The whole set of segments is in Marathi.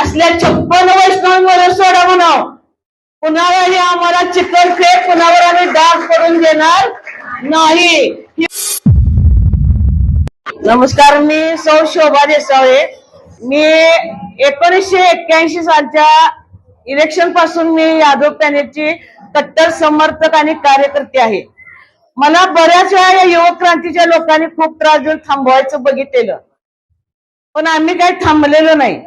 असल्या छप्पन वैष्णवांवर सोडा म्हणाव. कुणालाही आम्हाला चिकन खेळ कुणावर आम्ही डाग करून देणार नाही. नमस्कार मी सौ शोभा देसावे. मी एकोणीसशे एक्क्याऐंशी सालच्या इलेक्शनपासून मी यादव पॅनेलची कट्टर समर्थक आणि कार्यकर्ते आहे. मला बऱ्याच वेळा या युवक क्रांतीच्या लोकांनी खूप त्रास देऊन थांबवायचं बघितलेलं. पण आम्ही काही थांबलेलो नाही.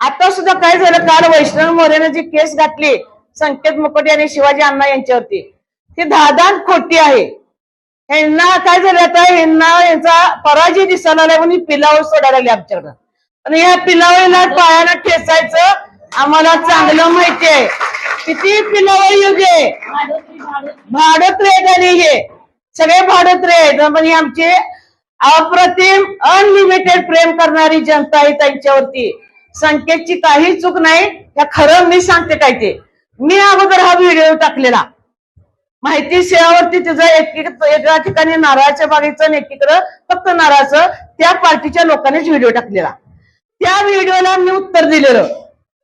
आता सुद्धा काय झालं? काल वैष्णव मोरेनं जी केस घातली संकेत मुकोटे आणि शिवाजी अण्णा यांच्यावरती ती धादान खोटी आहे. ह्यांना काय झालं आता? ह्यांना यांचा पराजय दिसायला आलाय म्हणून पिलावळ सोडायला आली आमच्याकडं. आणि या पिलावळीला पायानं ठेचायचं आम्हाला चांगलं माहिती आहे किती पिलावळ युगे भाडोत्रे आहेत आणि हे. सगळे भाडोत्रे आहेत. पण हे आमचे अप्रतिम अनलिमिटेड प्रेम करणारी जनता आहे त्यांच्यावरती. संकेतची काही चूक नाही या खरं मी सांगते काय ते. मी अगोदर हा व्हिडिओ टाकलेला. माहिती सेवावरती तिचं एक एका ठिकाणी नारळाच्या बागेचं एकीकडं फक्त नारळाचं त्या पार्टीच्या लोकांनीच व्हिडिओ टाकलेला. त्या व्हिडिओला मी उत्तर दिलेलं.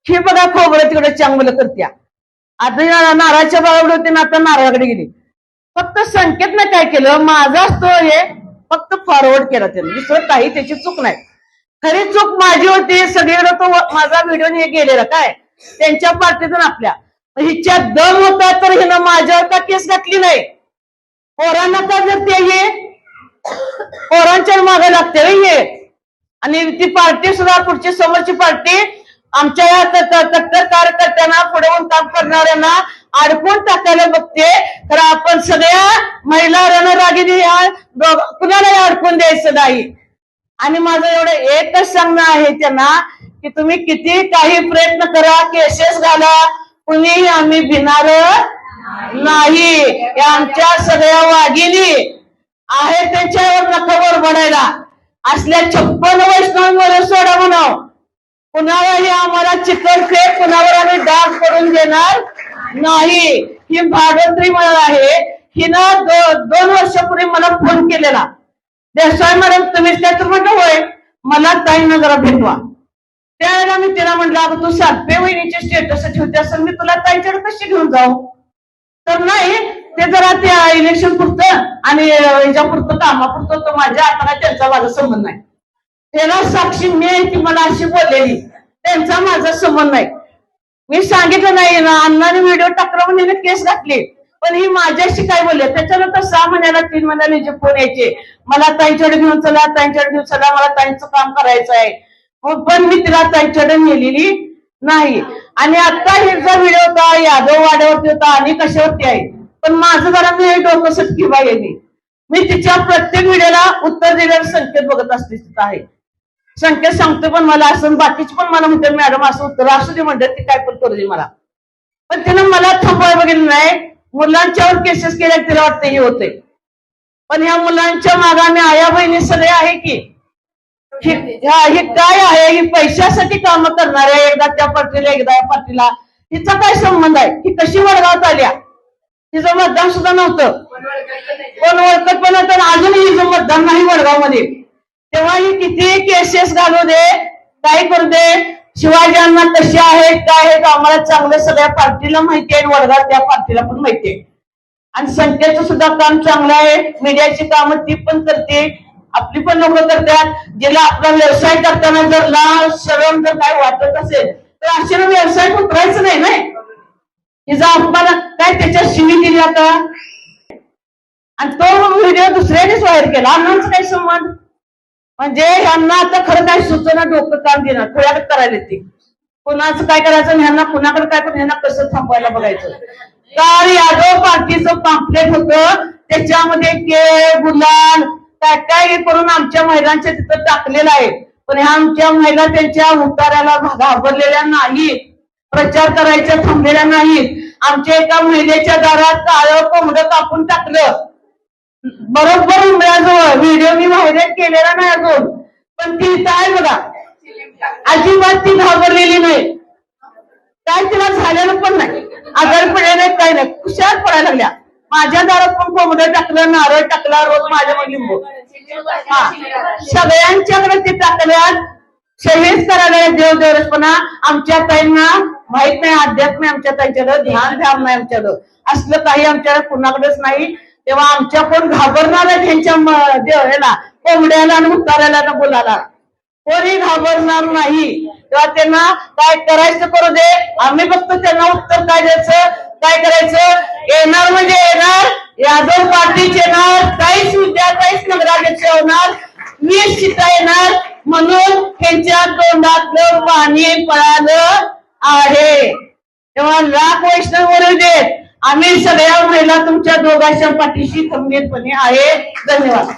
हे बघा खोबरं तिकडे चांगलं करत्या. आता नारळाच्या बागावर होते ना आता नारळाकडे गेली. फक्त संकेतनं काय केलं माझा तो हे फक्त फॉरवर्ड केला त्यानं. दुसरं काही त्याची चूक नाही. खरी चूक माझी होती सगळीकडे तो माझा व्हिडिओ हे गेलेला काय? त्यांच्या पार्टीतून आपल्या. हिच्या दम होता तर हिनं माझ्यावर का केस घातली नाही? पोरांना का जर ते हे पोरांच्या मागे लागते रे हे. आणि ती पार्टी सुद्धा पुढची समोरची पार्टी आमच्या या क- कार्यकर्त्यांना पुढे होऊन काम करणाऱ्यांना अडकून टाकायला बघते. तर आपण सगळ्या महिला रणरागिनी कुणालाही अडकून द्यायचं नाही. आणि माझं एवढं एकच सांगणं आहे त्यांना की तुम्ही किती काही प्रयत्न करा केसेस घाला कुणीही आम्ही भिणार नाही. या आमच्या सगळ्या वाघिनी आहे त्यांच्यावर नखावर बडायला. असल्या छप्पन वैष्णवांवर सोडा म्हणाव. कुणालाही आम्हाला चिकन खेळ कुणावर आम्ही डाग पडून देणार नाही. ही भागत्री मला आहे. हिनं दो- दोन वर्षापूर्वी मला फोन केलेला. देसाई मॅडम तुम्हीच काय तर म्हटलं होय मला ताईंना जरा भेटवा. त्यावेळेला मी तिला म्हटलं अगं तू सातवे वहिनीचे स्टेटस ठेवते असं मी तुला ताईच्याकडे कशी घेऊन जाऊ? तर नाही ते जरा त्या इलेक्शन पुरतं आणि ह्याच्या पुरतं कामापुरतं तो माझ्या आता त्यांचा माझा संबंध नाही. त्याला साक्षी मी आहे ती मला अशी बोललेली. त्यांचा माझा संबंध नाही. मी सांगितलं नाही ना अण्णाने व्हिडिओ टाकला म्हणजे केस घातली. पण ही माझ्याशी काय बोलले? त्याच्यानंतर सहा महिन्याला तीन महिन्याला जे फोन यायचे. मला ताईच्याकडे घेऊन चला ताईच्याकडे घेऊन चला मला ताईचं काम करायचं आहे. मग पण मी तिला ताईच्याकडे नेलेली नाही. आणि आता हिचा व्हिडिओ होता यादव वाड्यावरती होता आणि कशावरती आहे? पण माझं जरा मी हे डोकं सटकी बाई मी. तिच्या प्रत्येक व्हिडिओला उत्तर दिलेला संकेत बघत असते तिथं आहे. संकेत सांगतो पण मला असं बाकीचे पण मला म्हणते मॅडम असं उत्तर असू दे म्हणतात ती काय पण करू दे मला. पण तिनं मला थांबवाय बघितलं नाही. मुलांच्यावर केसेस केल्या तिला वाटतं हे होते पण ह्या मुलांच्या मागाने आया बहिणी सगळे आहे की हे काय आहे? ही पैशासाठी काम करणार आहे एकदा त्या पार्टीला एकदा या पार्टीला हिचा काय संबंध आहे? ही कशी वडगावत आल्या? हिचं मतदान सुद्धा नव्हतं. कोण ओळखत पण तर अजून अजूनही हिचं मतदान नाही वडगावमध्ये तेव्हा ही किती केसेस घालू दे काय करू दे? शिवाजींना कसे आहेत काय आहेत आम्हाला चांगलं सगळ्या पार्टीला माहिती आहे वडगाव त्या पार्टीला पण माहिती आहे. आणि संख्येचं सुद्धा काम चांगलं आहे. मीडियाची कामं ती पण करते. आपली पण लोक करतात. ज्याला आपला व्यवसाय करताना जर ला श्रम जर काय वाटत असेल तर असे व्यवसाय उतरायचं नाही ना हिचा आपल्याला काय त्याच्यात शिवी दिली आता? आणि तो व्हिडिओ दुसऱ्यानेच वायर केला. अण्णांचा काही संबंध? म्हणजे ह्यांना आता खरं काय सुचना डोकं काम देणार? थोड्याकडे करायला येते. कुणाचं काय करायचं ह्यांना कुणाकडे काय पण ह्यांना कसं थांबवायला बघायचं? तर यादव पार्टीचं पाम्पलेट होतं. त्याच्यामध्ये केळ गुलाल काय काय हे करून आमच्या महिलांच्या तिथं टाकलेलं आहे. पण ह्या आमच्या महिला त्यांच्या उतार्याला घाबरलेल्या नाहीत प्रचार करायच्या थांबलेल्या नाहीत. आमच्या एका महिलेच्या दारात काळं कोंबडं कापून टाकलं. बरोबर उमराजवळ. व्हिडिओ मी व्हायरल केलेला नाही अजून. पण ती काय आहे बघा. अजिबात ती घाबरलेली नाही. काय तिला झालेलं पण नाही. आजार पडले नाही काय नाही. हुशार पडायला लागल्या. माझ्या दारात पण कोंबडं टाकलं नारळ टाकला रोज माझ्या मग लिंबू. हा. सगळ्यांच्याकडे ते टाकल्यात. शहीद करायला देव देवरसपणा आमच्या ताईंना माहीत नाही अध्यात्म आमच्या ताईच्याकडं ध्यान ध्यान नाही आमच्याकडं. असलं काही आमच्या कुणाकडेच नाही. तेव्हा आमच्या कोण घाबरणार आहे त्यांच्या म- देव कोंबड्याला आणि उतारायला ना बोलायला. कोणी घाबरणार नाही. तेव्हा त्यांना काय करायचं करू दे? आम्ही फक्त त्यांना उत्तर काय द्यायचं? काय करायचं? येणार म्हणजे येणार. यादव पार्टीच येणार. काहीच विद्या काहीच नगराध्यक्ष होणार वीस येणार. म्हणून त्यांच्या तोंडातलं पाणी पळालं आहे. तेव्हा लाख वैष्णव वरू देत. आम्ही सगळ्या महिला तुमच्या दोघांच्या पाठीशी खंबीरपणे आहे. धन्यवाद.